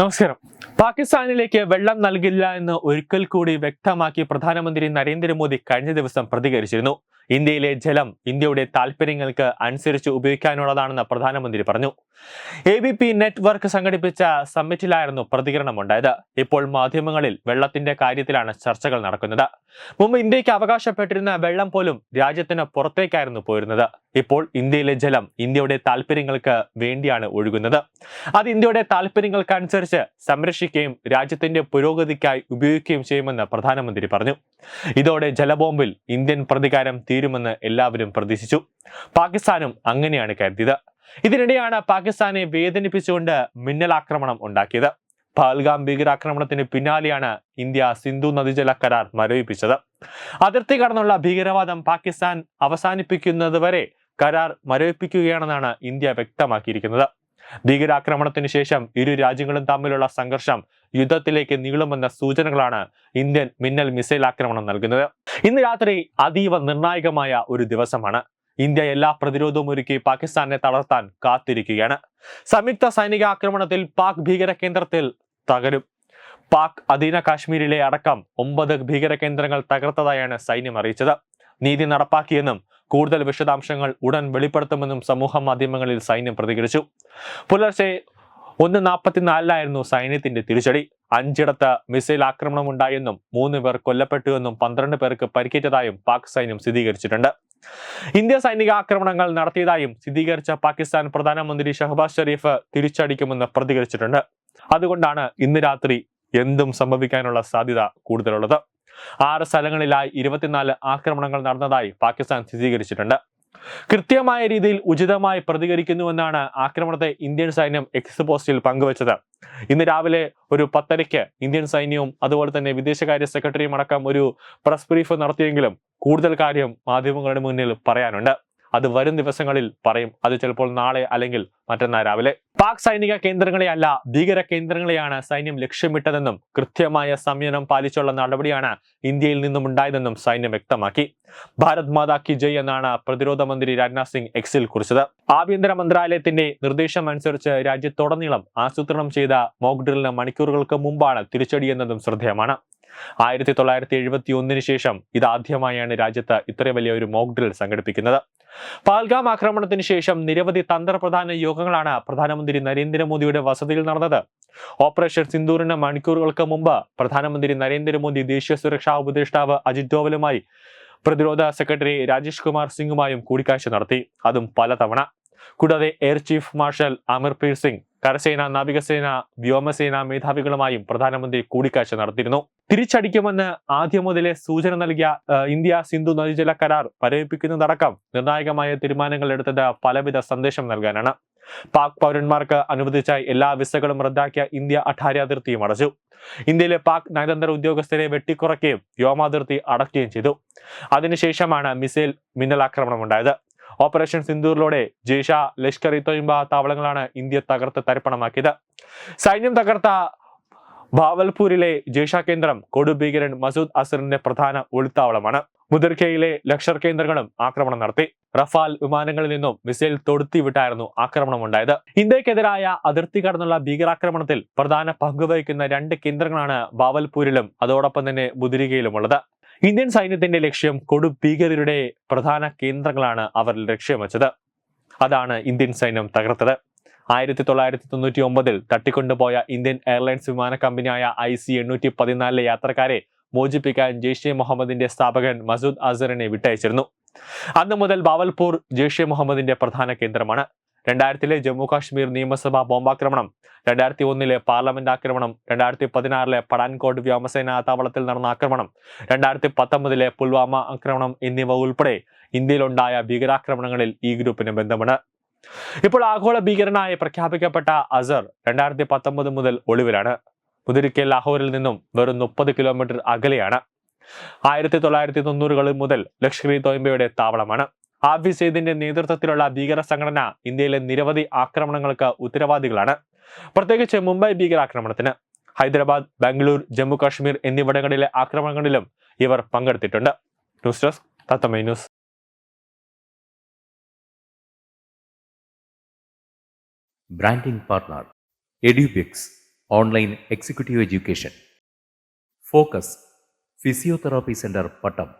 നമസ്കാരം. പാകിസ്ഥാനിലേക്ക് വെള്ളം നൽകില്ല എന്ന് ഒരിക്കൽ കൂടി വ്യക്തമാക്കി പ്രധാനമന്ത്രി നരേന്ദ്രമോദി കഴിഞ്ഞ ദിവസം പ്രതികരിച്ചിരുന്നു. ഇന്ത്യയിലെ ജലം ഇന്ത്യയുടെ താൽപ്പര്യങ്ങൾക്ക് അനുസരിച്ച് ഉപയോഗിക്കാനുള്ളതാണെന്ന് പ്രധാനമന്ത്രി പറഞ്ഞു. എ ബി പി നെറ്റ്വർക്ക് സംഘടിപ്പിച്ച സമ്മിറ്റിലായിരുന്നു പ്രതികരണമുണ്ടായത് ഇപ്പോൾ മാധ്യമങ്ങളിൽ വെള്ളത്തിന്റെ കാര്യത്തിലാണ് ചർച്ചകൾ നടക്കുന്നത്. മുമ്പ് ഇന്ത്യയ്ക്ക് അവകാശപ്പെട്ടിരുന്ന വെള്ളം പോലും രാജ്യത്തിന് പുറത്തേക്കായിരുന്നു പോയിരുന്നത്. ഇപ്പോൾ ഇന്ത്യയിലെ ജലം ഇന്ത്യയുടെ താല്പര്യങ്ങൾക്ക് വേണ്ടിയാണ് ഒഴുകുന്നത്. അത് ഇന്ത്യയുടെ താല്പര്യങ്ങൾക്കനുസരിച്ച് സംരക്ഷിക്കുകയും രാജ്യത്തിന്റെ പുരോഗതിക്കായി ഉപയോഗിക്കുകയും ചെയ്യുമെന്ന് പ്രധാനമന്ത്രി പറഞ്ഞു. ഇതോടെ ജലബോംബിൽ ഇന്ത്യൻ പ്രതികാരം തീരുമെന്ന് എല്ലാവരും പ്രതീക്ഷിച്ചു. പാകിസ്ഥാനും അങ്ങനെയാണ് കരുതിയത്. ഇതിനിടെയാണ് പാകിസ്ഥാനെ വേദനിപ്പിച്ചുകൊണ്ട് മിന്നലാക്രമണം ഉണ്ടാക്കിയത്. പഹൽഗാം ഭീകരാക്രമണത്തിന് പിന്നാലെയാണ് ഇന്ത്യ സിന്ധു നദീജല കരാർ മരവിപ്പിച്ചത്. അതിർത്തി കടന്നുള്ള ഭീകരവാദം പാകിസ്ഥാൻ അവസാനിപ്പിക്കുന്നതുവരെ കരാർ മരവിപ്പിക്കുകയാണെന്നാണ് ഇന്ത്യ വ്യക്തമാക്കിയിരിക്കുന്നത്. ഭീകരാക്രമണത്തിന് ശേഷം ഇരു രാജ്യങ്ങളും തമ്മിലുള്ള സംഘർഷം യുദ്ധത്തിലേക്ക് നീളുമെന്ന സൂചനകളാണ് ഇന്ത്യൻ മിന്നൽ മിസൈൽ ആക്രമണം നൽകുന്നത്. ഇന്ന് രാത്രി അതീവ നിർണായകമായ ഒരു ദിവസമാണ്. ഇന്ത്യ എല്ലാ പ്രതിരോധവും ഒരുക്കി പാകിസ്ഥാനെ തളർത്താൻ കാത്തിരിക്കുകയാണ്. സംയുക്ത സൈനിക ആക്രമണത്തിൽ പാക് ഭീകര കേന്ദ്രത്തിൽ തകരും. പാക് അധീന കാശ്മീരിലെ അടക്കം ഒമ്പത് ഭീകര കേന്ദ്രങ്ങൾ തകർത്തതായാണ് സൈന്യം അറിയിച്ചത്. നീതി നടപ്പാക്കിയെന്നും കൂടുതൽ വിശദാംശങ്ങൾ ഉടൻ വെളിപ്പെടുത്തുമെന്നും സമൂഹ മാധ്യമങ്ങളിൽ സൈന്യം പ്രതികരിച്ചു. പുലർച്ചെ ഒന്ന് നാൽപ്പത്തിനാലിലായിരുന്നു സൈന്യത്തിന്റെ തിരിച്ചടി. അഞ്ചിടത്ത് മിസൈൽ ആക്രമണം ഉണ്ടായെന്നും മൂന്ന് പേർ കൊല്ലപ്പെട്ടുവെന്നും പന്ത്രണ്ട് പേർക്ക് പരിക്കേറ്റതായും പാക് സൈന്യം സ്ഥിരീകരിച്ചിട്ടുണ്ട്. ഇന്ത്യ സൈനിക ആക്രമണങ്ങൾ നടത്തിയതായും സ്ഥിരീകരിച്ച പാകിസ്ഥാൻ പ്രധാനമന്ത്രി ഷഹബാസ് ഷെരീഫ് തിരിച്ചടിക്കുമെന്ന് പ്രതികരിച്ചിട്ടുണ്ട്. അതുകൊണ്ടാണ് ഇന്ന് രാത്രി എന്തും സംഭവിക്കാനുള്ള സാധ്യത കൂടുതലുള്ളത്. ആറ് സ്ഥലങ്ങളിലായി ഇരുപത്തിനാല് ആക്രമണങ്ങൾ നടന്നതായി പാകിസ്ഥാൻ സ്ഥിരീകരിച്ചിട്ടുണ്ട്. കൃത്യമായ രീതിയിൽ ഉചിതമായി പ്രതികരിക്കുന്നുവെന്നാണ് ആക്രമണത്തെ ഇന്ത്യൻ സൈന്യം എക്സ് പോസ്റ്റിൽ പങ്കുവച്ചത്. ഇന്ന് രാവിലെ ഒരു പത്തരയ്ക്ക് ഇന്ത്യൻ സൈന്യവും അതുപോലെ തന്നെ വിദേശകാര്യ സെക്രട്ടറിയും അടക്കം ഒരു പ്രസ് ബ്രീഫ് നടത്തിയെങ്കിലും കൂടുതൽ കാര്യം മാധ്യമങ്ങളുടെ മുന്നിൽ പറയാനുണ്ട്. അത് വരും ദിവസങ്ങളിൽ പറയും. അത് ചിലപ്പോൾ നാളെ അല്ലെങ്കിൽ മറ്റന്നാൾ രാവിലെ. പാക് സൈനിക കേന്ദ്രങ്ങളെ അല്ല ഭീകര കേന്ദ്രങ്ങളെയാണ് സൈന്യം ലക്ഷ്യമിട്ടതെന്നും കൃത്യമായ സംയനം പാലിച്ചുള്ള നടപടിയാണ് ഇന്ത്യയിൽ നിന്നും ഉണ്ടായതെന്നും സൈന്യം വ്യക്തമാക്കി. ഭാരത് മാതാ കി ജയ് എന്നാണ് പ്രതിരോധ മന്ത്രി രാജ്നാഥ് സിംഗ് എക്സിൽ കുറിച്ചത്. ആഭ്യന്തര മന്ത്രാലയത്തിന്റെ നിർദ്ദേശം അനുസരിച്ച് രാജ്യത്തുടനീളം ആസൂത്രണം ചെയ്ത മോക്ക് ഡ്രില്ലിന് മണിക്കൂറുകൾക്ക് മുമ്പാണ് തിരിച്ചടിയെന്നതും ശ്രദ്ധേയമാണ്. ആയിരത്തി തൊള്ളായിരത്തി എഴുപത്തി ഒന്നിന് ശേഷം ഇതാദ്യമായാണ് രാജ്യത്ത് ഇത്ര വലിയ ഒരു മോക്ക് ഡ്രിൽ സംഘടിപ്പിക്കുന്നത്. പാൽഗാം ആക്രമണത്തിന് ശേഷം നിരവധി തന്ത്രപ്രധാന യോഗങ്ങളാണ് പ്രധാനമന്ത്രി നരേന്ദ്രമോദിയുടെ വസതിയിൽ നടന്നത്. ഓപ്പറേഷൻ സിന്ദൂറിന് മണിക്കൂറുകൾക്ക് മുമ്പ് പ്രധാനമന്ത്രി നരേന്ദ്രമോദി ദേശീയ സുരക്ഷാ ഉപദേഷ്ടാവ് അജിത് ഡോവലുമായി പ്രതിരോധ സെക്രട്ടറി രാജേഷ് കുമാർ സിംഗുമായും കൂടിക്കാഴ്ച നടത്തി. അതും പലതവണ. കൂടാതെ air chief marshal Amarpreet Singh കരസേന നാവികസേന വ്യോമസേന മേധാവികളുമായും പ്രധാനമന്ത്രി കൂടിക്കാഴ്ച നടത്തിയിരുന്നു. തിരിച്ചടിക്കുമെന്ന് ആദ്യം മുതലേ സൂചന നൽകിയ ഇന്ത്യ സിന്ധു നദീജല കരാർ പരവിപ്പിക്കുന്നതടക്കം നിർണായകമായ തീരുമാനങ്ങൾ എടുത്തത് പലവിധ സന്ദേശം നൽകാനാണ്. പാക് പൗരന്മാർക്ക് അനുവദിച്ച എല്ലാ വിസകളും റദ്ദാക്കിയ ഇന്ത്യ അഠാരി അതിർത്തിയും അടച്ചു. ഇന്ത്യയിലെ പാക് നയതന്ത്ര ഉദ്യോഗസ്ഥരെ വെട്ടിക്കുറയ്ക്കുകയും വ്യോമാതിർത്തി അടക്കുകയും ചെയ്തു. അതിനുശേഷമാണ് മിസൈൽ മിന്നലാക്രമണം ഉണ്ടായത് ഓപ്പറേഷൻ സിന്ദൂറിലൂടെ ജയ്ഷ ലഷ്കർ ഇ താവളങ്ങളാണ് ഇന്ത്യ തകർത്ത് തരിപ്പണമാക്കിയത്. സൈന്യം തകർത്ത ബാവൽപൂരിലെ ജയ്ഷ കേന്ദ്രം കൊടുഭീകരൻ മസൂദ് അസറിന്റെ പ്രധാന ഒളിത്താവളമാണ് മുതിർക്കയിലെ ലക്ഷർ കേന്ദ്രങ്ങളും ആക്രമണം നടത്തി. റഫാൽ വിമാനങ്ങളിൽ നിന്നും മിസൈൽ തൊടുത്തിവിട്ടായിരുന്നു ആക്രമണം ഉണ്ടായത് ഇന്ത്യക്കെതിരായ അതിർത്തി കടന്നുള്ള ഭീകരാക്രമണത്തിൽ പ്രധാന പങ്കുവഹിക്കുന്ന രണ്ട് കേന്ദ്രങ്ങളാണ് ബാവൽപൂരിലും അതോടൊപ്പം തന്നെ മുതിരികയിലുമുള്ളത് ഇന്ത്യൻ സൈന്യത്തിന്റെ ലക്ഷ്യം കൊടുഭീകരരുടെ പ്രധാന കേന്ദ്രങ്ങളാണ് അവർ ലക്ഷ്യം വെച്ചത്. അതാണ് ഇന്ത്യൻ സൈന്യം തകർത്തത്. ആയിരത്തി തൊള്ളായിരത്തി തൊണ്ണൂറ്റി ഒമ്പതിൽ തട്ടിക്കൊണ്ടുപോയ ഇന്ത്യൻ എയർലൈൻസ് വിമാന കമ്പനിയായ ഐ സി എണ്ണൂറ്റി പതിനാലിലെ യാത്രക്കാരെ മോചിപ്പിക്കാൻ ജെയ്ഷെ മുഹമ്മദിന്റെ സ്ഥാപകൻ മസൂദ് അസറിനെ വിട്ടയച്ചിരുന്നു. അന്നു മുതൽ ബാവൽപൂർ ജെയ്ഷെ മുഹമ്മദിന്റെ പ്രധാന കേന്ദ്രമാണ്. രണ്ടായിരത്തിലെ ജമ്മു കാശ്മീർ നിയമസഭാ ബോംബാക്രമണം രണ്ടായിരത്തി ഒന്നിലെ പാർലമെന്റ് ആക്രമണം രണ്ടായിരത്തി പതിനാറിലെ പടാൻകോട്ട് വ്യോമസേനാ താവളത്തിൽ നടന്ന ആക്രമണം രണ്ടായിരത്തി പത്തൊമ്പതിലെ പുൽവാമ ആക്രമണം എന്നിവ ഉൾപ്പെടെ ഇന്ത്യയിലുണ്ടായ ഭീകരാക്രമണങ്ങളിൽ ഈ ഗ്രൂപ്പിന് ബന്ധമുണ്ട്. ഇപ്പോൾ ആഗോള ഭീകരനായി പ്രഖ്യാപിക്കപ്പെട്ട അസർ രണ്ടായിരത്തി പത്തൊമ്പത് മുതൽ ഒളിവിലാണ്. മുതിരിക്കൽ ലാഹോറിൽ നിന്നും വെറും മുപ്പത് കിലോമീറ്റർ അകലെയാണ്. ആയിരത്തി തൊള്ളായിരത്തി തൊണ്ണൂറുകളിൽ മുതൽ ലഷ്കർ ഇ തോയ്ബയുടെ താവളമാണ്. ഹാഫിസ് സെയ്ദിന്റെ നേതൃത്വത്തിലുള്ള ഭീകര സംഘടന ഇന്ത്യയിലെ നിരവധി ആക്രമണങ്ങൾക്ക് ഉത്തരവാദികളാണ്. പ്രത്യേകിച്ച് മുംബൈ ഭീകരാക്രമണത്തിന് ഹൈദരാബാദ് ബാംഗ്ലൂർ ജമ്മു കാശ്മീർ എന്നിവിടങ്ങളിലെ ആക്രമണങ്ങളിലും ഇവർ പങ്കെടുത്തിട്ടുണ്ട്. News desk തത്തമൈ news. Branding partner online executive education. Focus physiotherapy centre Pattom.